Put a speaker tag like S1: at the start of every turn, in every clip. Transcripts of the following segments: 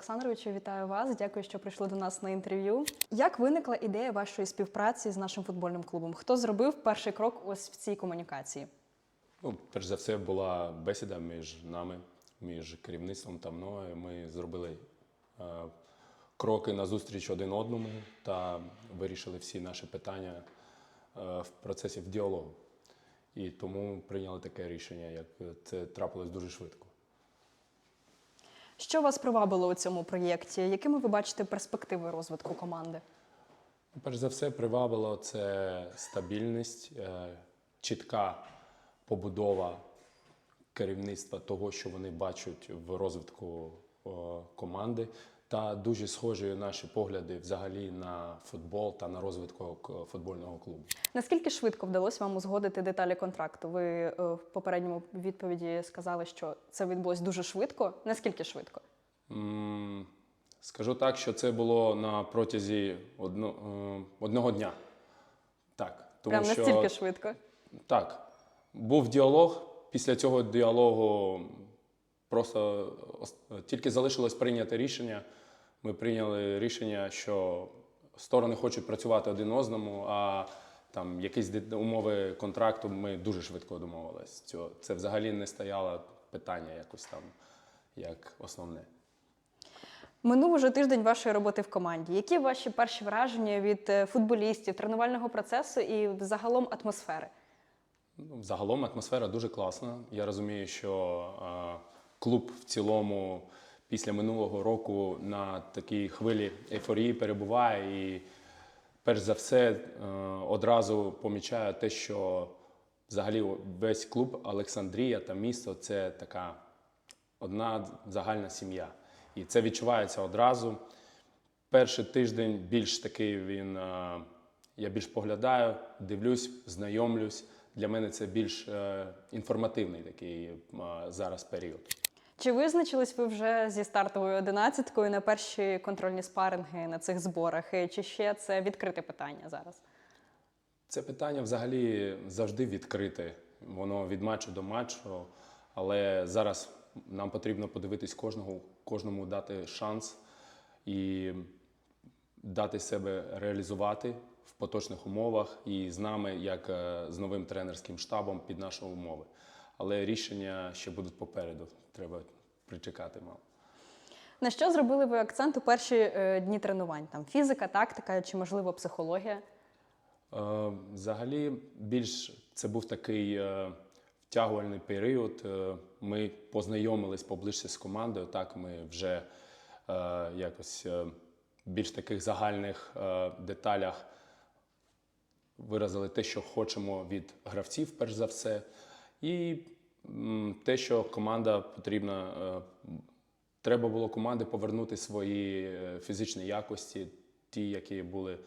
S1: Олександровичу, вітаю вас. Дякую, що прийшли до нас на інтерв'ю. Як виникла ідея вашої співпраці з нашим футбольним клубом? Хто зробив перший крок ось в цій комунікації?
S2: Ну, перш за все, була бесіда між нами, між керівництвом та мною. Ми зробили е, кроки назустріч один одному та вирішили всі наші питання е, в процесі в діалогу. І тому прийняли таке рішення, як це трапилось дуже швидко.
S1: Що вас привабило у цьому проєкті? Якими ви бачите перспективи розвитку команди?
S2: Перш за все, привабило це стабільність, е, чітка побудова керівництва того, що вони бачать в розвитку команди, та дуже схожі наші погляди взагалі на футбол та на розвиток е, футбольного клубу.
S1: Наскільки швидко вдалося вам узгодити деталі контракту? Ви е, в попередньому відповіді сказали, що це відбулось дуже швидко. Наскільки швидко?
S2: Скажу так, що це було на протязі одно, е, одного дня. Так, тому
S1: Прям
S2: що
S1: настільки швидко.
S2: Так, був діалог. Після цього діалогу просто тільки залишилось прийняти рішення. Ми прийняли рішення, що сторони хочуть працювати один одному, а там якісь умови контракту ми дуже швидко домовились. Це взагалі не стояло питання якось там як основне.
S1: Минув уже тиждень вашої роботи в команді. Які ваші перші враження від е, футболістів, тренувального процесу і загалом атмосфери?
S2: Ну, Загалом атмосфера дуже класна. Я розумію, що е, клуб в цілому після минулого року на такій хвилі ейфорії перебуває. І перш за все е, одразу помічаю те, що взагалі весь клуб Олександрія та місто це така одна загальна сім'я. І це відчувається одразу. Перший тиждень більш такий він. е, Я більш поглядаю, дивлюсь, знайомлюсь. Для мене це більш е, інформативний такий е, зараз період.
S1: Чи визначились ви вже зі стартовою одинадцяткою на перші контрольні спаринги на цих зборах? Чи ще це відкрите питання зараз?
S2: Це питання взагалі завжди відкрите. Воно від матчу до матчу. Але зараз нам потрібно подивитись кожного, кожному дати шанс і дати себе реалізувати в поточних умовах і з нами, як е, з новим тренерським штабом під наші умови. Але рішення ще будуть попереду. Треба причекати мало.
S1: На що зробили ви акцент у перші е, дні тренувань? Там фізика, тактика чи можливо психологія?
S2: Е, Взагалі, більш це був такий е, втягувальний період. Е, Ми познайомились поближче з командою. Так, ми вже е, якось е, більш таких загальних е, деталях виразили те, що хочемо від гравців, перш за все, і те, що команда потрібна. е, Треба було команди повернути свої е, фізичні якості, ті, які були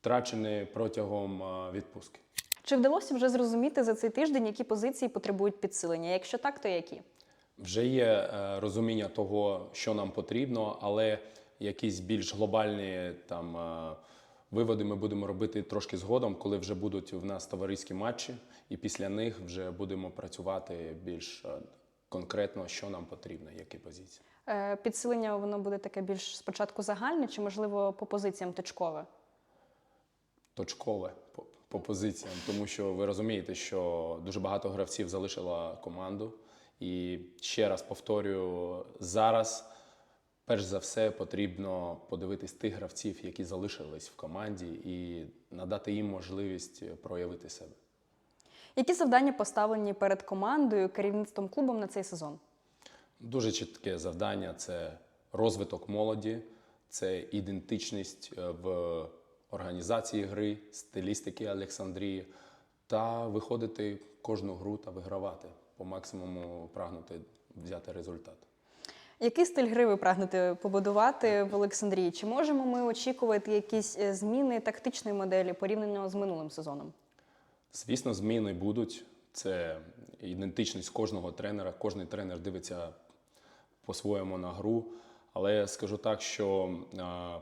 S2: втрачені протягом е, відпустки.
S1: Чи вдалося вже зрозуміти за цей тиждень, які позиції потребують підсилення? Якщо так, то які?
S2: Вже є розуміння того, що нам потрібно, але якісь більш глобальні там виводи ми будемо робити трошки згодом, коли вже будуть в нас товариські матчі, і після них вже будемо працювати більш е, конкретно, що нам потрібно, які позиції.
S1: Е, Підсилення воно буде таке більш спочатку загальне, чи можливо по позиціям точкове?
S2: точкове по, по позиціям, тому що ви розумієте, що дуже багато гравців залишила команду. І ще раз повторюю, зараз, перш за все, потрібно подивитись тих гравців, які залишились в команді, і надати їм можливість проявити себе.
S1: Які завдання поставлені перед командою, керівництвом клубом на цей сезон?
S2: Дуже чітке завдання це розвиток молоді, це ідентичність е, в організації гри, стилістики Олександрії та виходити кожну гру та вигравати, по максимуму прагнути взяти результат.
S1: Який стиль гри ви прагнете побудувати в Олександрії? Чи можемо ми очікувати якісь е, зміни тактичної моделі порівняно з минулим сезоном?
S2: Звісно, зміни будуть. Це ідентичність кожного тренера. Кожний тренер дивиться по-своєму на гру. Але скажу так, що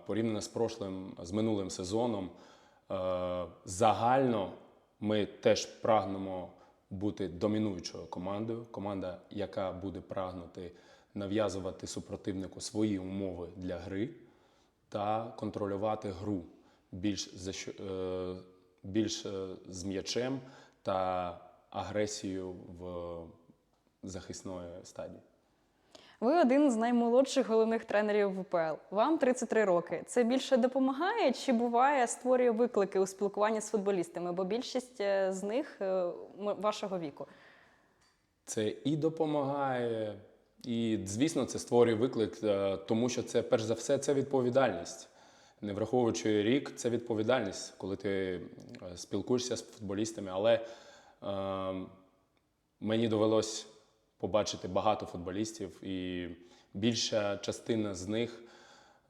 S2: порівняно з прошлим, з минулим сезоном, загально ми теж прагнемо бути домінуючою командою. Команда, яка буде прагнути нав'язувати супротивнику свої умови для гри та контролювати гру більш, е, більш е, з м'ячем та агресією в захисної стадії.
S1: Ви один з наймолодших головних тренерів ВПЛ. Вам 33 роки. Це більше допомагає чи буває створює виклики у спілкуванні з футболістами? Бо більшість е, з них вашого віку.
S2: Це і допомагає, і, звісно, це створює виклик, е, тому що це перш за все це відповідальність. Не враховуючи рік, це відповідальність, коли ти е, спілкуєшся з футболістами. Але е, мені довелось побачити багато футболістів, і більша частина з них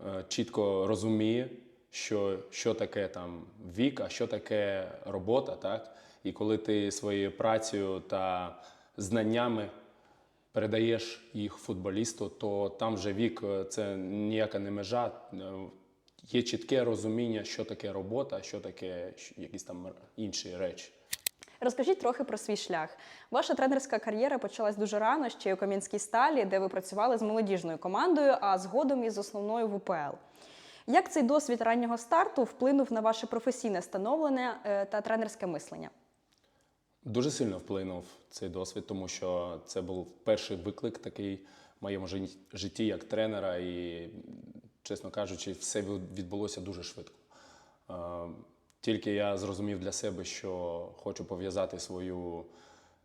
S2: е, чітко розуміє, що, що таке там вік, а що таке робота. Так? І коли ти своєю працею та знаннями передаєш їх футболісту, то там вже вік е, це ніяка не межа. Е, Є чітке розуміння, що таке робота, що таке якісь там інші речі.
S1: Розкажіть трохи про свій шлях. Ваша тренерська кар'єра почалась дуже рано, ще у Кам'янській сталі, де ви працювали з молодіжною командою, а згодом із основною в УПЛ. Як цей досвід раннього старту вплинув на ваше професійне становлення е, та тренерське мислення?
S2: Дуже сильно вплинув цей досвід, тому що це був перший виклик такий в моєму житті як тренера, і, чесно кажучи, все відбулося дуже швидко. Тільки я зрозумів для себе, що хочу пов'язати свою,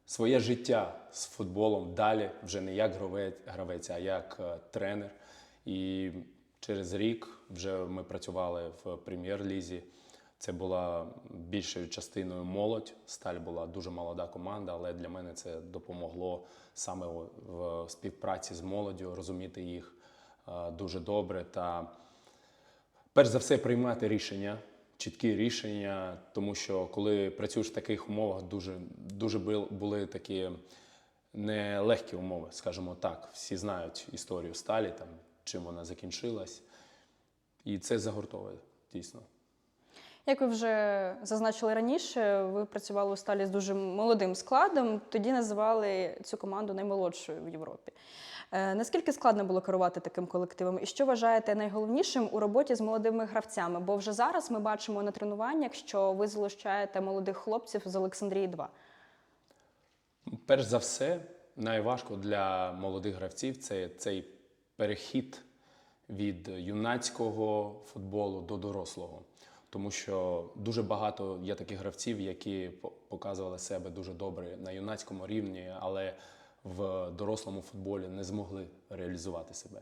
S2: своє життя з футболом далі, вже не як гравець, гравець а як е, тренер. І через рік вже ми працювали в прем'єр-лізі. Це була більшою частиною молодь. Сталь була дуже молода команда, але для мене це допомогло саме в співпраці з молоддю, розуміти їх е, дуже добре та перш за все приймати рішення, чіткі рішення, тому що коли працюєш в таких умовах, дуже, дуже були такі нелегкі умови, скажімо так. Всі знають історію сталі, там, чим вона закінчилась. І це загортовує дійсно.
S1: Як ви вже зазначили раніше, ви працювали у сталі з дуже молодим складом. Тоді називали цю команду наймолодшою в Європі. Е, наскільки складно було керувати таким колективом? І що вважаєте найголовнішим у роботі з молодими гравцями? Бо вже зараз ми бачимо на тренуваннях, що ви залучаєте молодих хлопців з Олександрії 2.
S2: Перш за все, найважко для молодих гравців це цей перехід від юнацького футболу до дорослого. Тому що дуже багато є таких гравців, які по- показували себе дуже добре на юнацькому рівні, але в дорослому футболі не змогли реалізувати себе.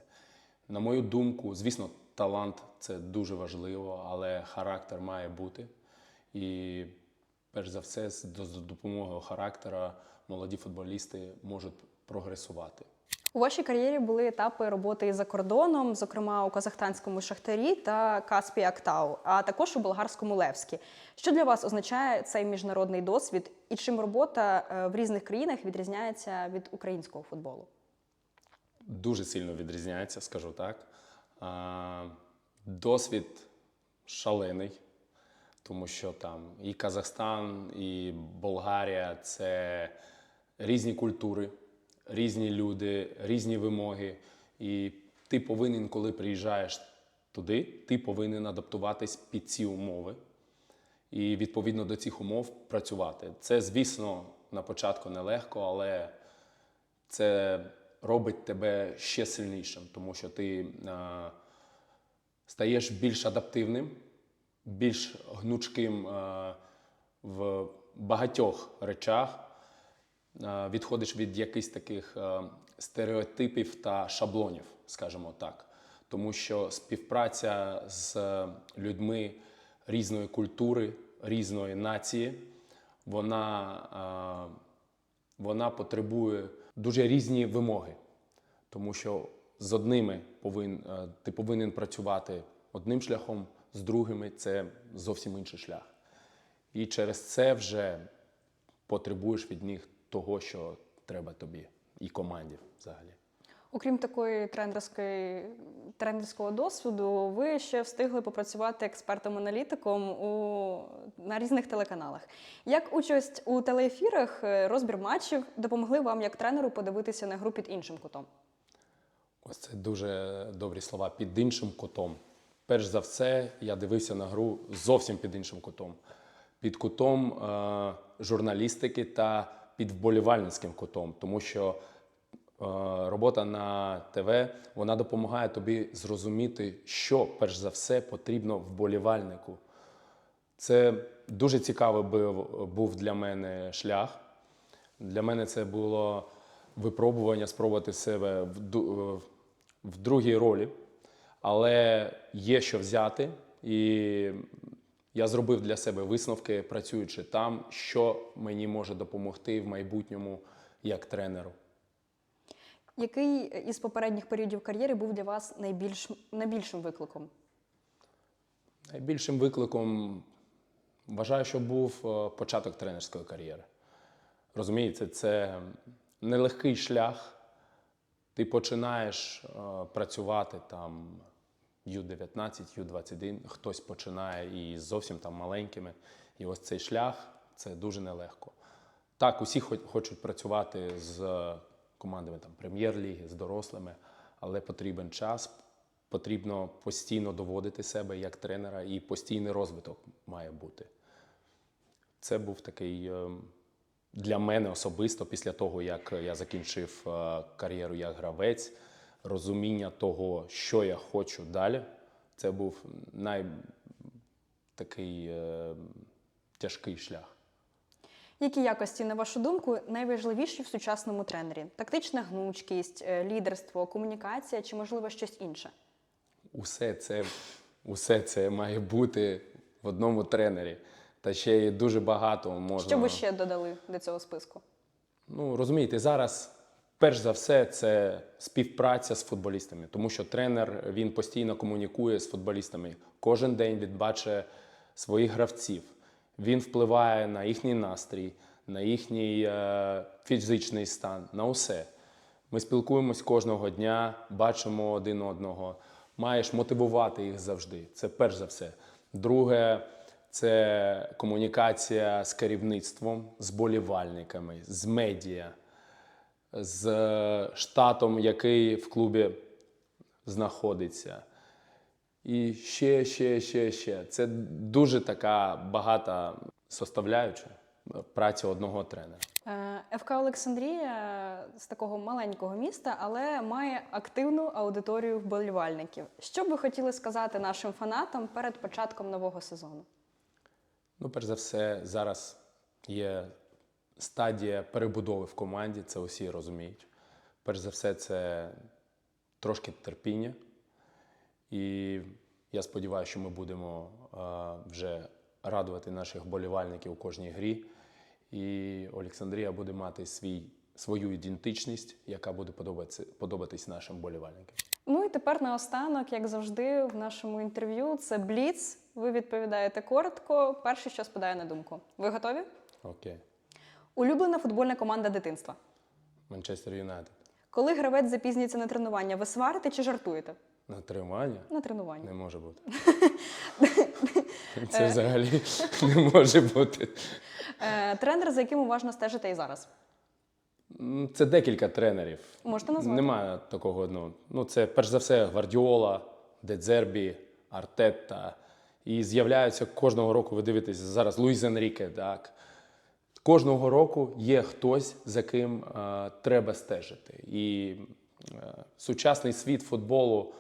S2: На мою думку, звісно, талант це дуже важливо, але характер має бути. І перш за все, з допомогою характера молоді футболісти можуть прогресувати.
S1: У вашій кар'єрі були етапи роботи за кордоном, зокрема у казахстанському Шахтарі та Каспі Актау, а також у болгарському Левські. Що для вас означає цей міжнародний досвід і чим робота е, в різних країнах відрізняється від українського футболу?
S2: Дуже сильно відрізняється, скажу так. Досвід шалений, тому що там і Казахстан, і Болгарія це різні культури, різні люди, різні вимоги. І ти повинен, коли приїжджаєш туди, ти повинен адаптуватись під ці умови і відповідно до цих умов працювати. Це, звісно, на початку нелегко, але це робить тебе ще сильнішим, тому що ти е, стаєш більш адаптивним, більш гнучким е, в багатьох речах, відходиш від якихось таких е, стереотипів та шаблонів, скажімо так. Тому що співпраця з людьми різної культури, різної нації, вона, е, вона потребує дуже різні вимоги. Тому що з одними повин, е, ти повинен працювати одним шляхом, з другими це зовсім інший шлях. І через це вже потребуєш від них того, що треба тобі, і команді взагалі.
S1: Окрім такої тренерської тренерського досвіду, ви ще встигли попрацювати експертом-аналітиком у на різних телеканалах. Як участь у телеефірах, е, розбір матчів допомогли вам як тренеру подивитися на гру під іншим кутом?
S2: Ось це дуже добрі слова під іншим кутом. Перш за все, я дивився на гру зовсім під іншим кутом. Під кутом е, журналістики та під вболівальницьким кутом, тому що е, робота на ТВ вона допомагає тобі зрозуміти, що перш за все потрібно вболівальнику. Це дуже цікавий був, для мене шлях. Для мене це було випробування спробувати себе в, ду- в другій ролі, але є що взяти, і я зробив для себе висновки, працюючи там, що мені може допомогти в майбутньому як тренеру.
S1: Який із попередніх періодів кар'єри був для вас найбільш, найбільшим викликом?
S2: Найбільшим викликом вважаю, що був е, початок тренерської кар'єри. Розумієте, це нелегкий шлях. Ти починаєш е, працювати там Ю-19, Ю-21, хтось починає і зовсім там маленькими. І ось цей шлях це дуже нелегко. Так, усі хочуть працювати з командами там, прем'єр-ліги, з дорослими, але потрібен час, потрібно постійно доводити себе як тренера, і постійний розвиток має бути. Це був такий е, для мене особисто після того, як я закінчив е, кар'єру як гравець, розуміння того, що я хочу далі. Це був най такий е, тяжкий шлях.
S1: Які якості, на вашу думку, найважливіші в сучасному тренері? Тактична гнучкість, е, лідерство, комунікація чи, можливо, щось інше?
S2: Усе це, усе це має бути в одному тренері. Та ще й дуже багато можна.
S1: Що ви ще додали до цього списку?
S2: Ну, розумієте, зараз перш за все це співпраця з футболістами, тому що тренер він постійно комунікує з футболістами. Кожен день він бачить своїх гравців. Він впливає на їхній настрій, на їхній е, фізичний стан, на усе. Ми спілкуємось кожного дня, бачимо один одного. Маєш мотивувати їх завжди. Це перш за все. Друге, це комунікація з керівництвом, з болівальниками, з медіа, з е, штатом, який в клубі знаходиться. І ще, ще, ще, ще. Це дуже така багата составляюча праці одного тренера.
S1: Е, ФК Олександрія з такого маленького міста, але має активну аудиторію вболівальників. Що б ви хотіли сказати нашим фанатам перед початком нового сезону?
S2: Ну, перш за все, зараз є стадія перебудови в команді, це усі розуміють. Перш за все, це трошки терпіння. І я сподіваюся, що ми будемо е, вже радувати наших болівальників у кожній грі. І Олександрія буде мати свій, свою ідентичність, яка буде подобатися, подобатись нашим болівальникам.
S1: Ну і тепер наостанок, як завжди, в нашому інтерв'ю це бліц. Ви відповідаєте коротко. Перше, що спадає на думку. Ви готові?
S2: Окей.
S1: Улюблена футбольна команда дитинства.
S2: Манчестер Юнайтед.
S1: Коли гравець запізнюється на тренування, ви сварите чи жартуєте?
S2: На тримання
S1: На тренуванні.
S2: не може бути. Це взагалі не може бути.
S1: Е, тренер, за яким уважно стежите і зараз.
S2: Це декілька тренерів.
S1: Можете назвати?
S2: Немає такого одного. Ну, це перш за все Гвардіола, Дедзербі, Артетта. І з'являються кожного року, ви дивитесь зараз Луїз Енріке, так. Кожного року є хтось, за ким е, треба стежити. І е, сучасний світ футболу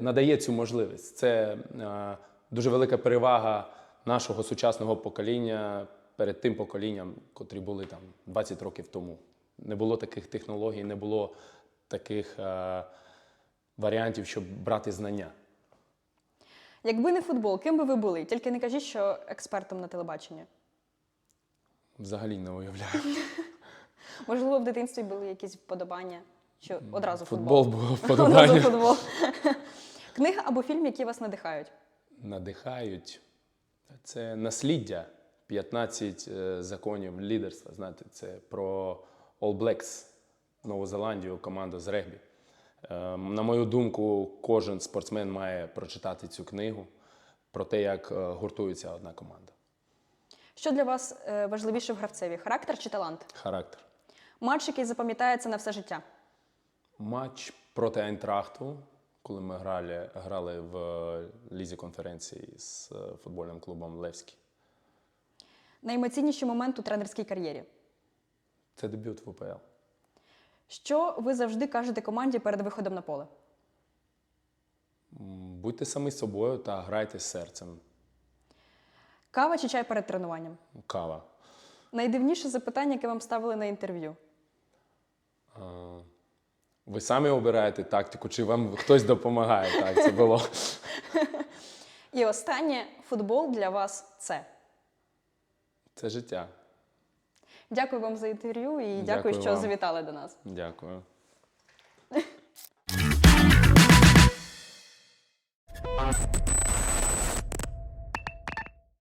S2: надає цю можливість. Це е, дуже велика перевага нашого сучасного покоління перед тим поколінням, котрі були там 20 років тому. Не було таких технологій, не було таких е, варіантів, щоб брати знання.
S1: Якби не футбол, ким би ви були? Тільки не кажіть, що експертом на телебаченні.
S2: Взагалі не уявляю.
S1: Можливо, в дитинстві були якісь вподобання, що одразу
S2: Футбол
S1: футбол.
S2: було
S1: Одразу футбол. Книга або фільм, які вас надихають.
S2: Надихають. Це насліддя 15 е, законів лідерства. Знаєте, це про All Blacks, Нову Зеландію, команду з регбі. Е, На мою думку, кожен спортсмен має прочитати цю книгу про те, як е, гуртується одна команда.
S1: Що для вас е, важливіше в гравцеві? Характер чи талант?
S2: Характер.
S1: Матч, який запам'ятається на все життя.
S2: Матч проти Айнтрахту, коли ми грали, грали в е, лізі конференції з е, футбольним клубом Левський.
S1: Найемоційніший момент у тренерській кар'єрі.
S2: Це дебют в УПЛ.
S1: Що ви завжди кажете команді перед виходом на поле?
S2: Будьте самі собою та грайте з серцем.
S1: Кава чи чай перед тренуванням?
S2: Кава.
S1: Найдивніше запитання, яке вам ставили на інтерв'ю.
S2: Е, Ви самі обираєте тактику, чи вам хтось допомагає? Так, це було.
S1: І останнє футбол для вас це.
S2: Це життя.
S1: Дякую вам за інтерв'ю і дякую,
S2: Дякую
S1: що
S2: вам.
S1: завітали до нас.
S2: Дякую.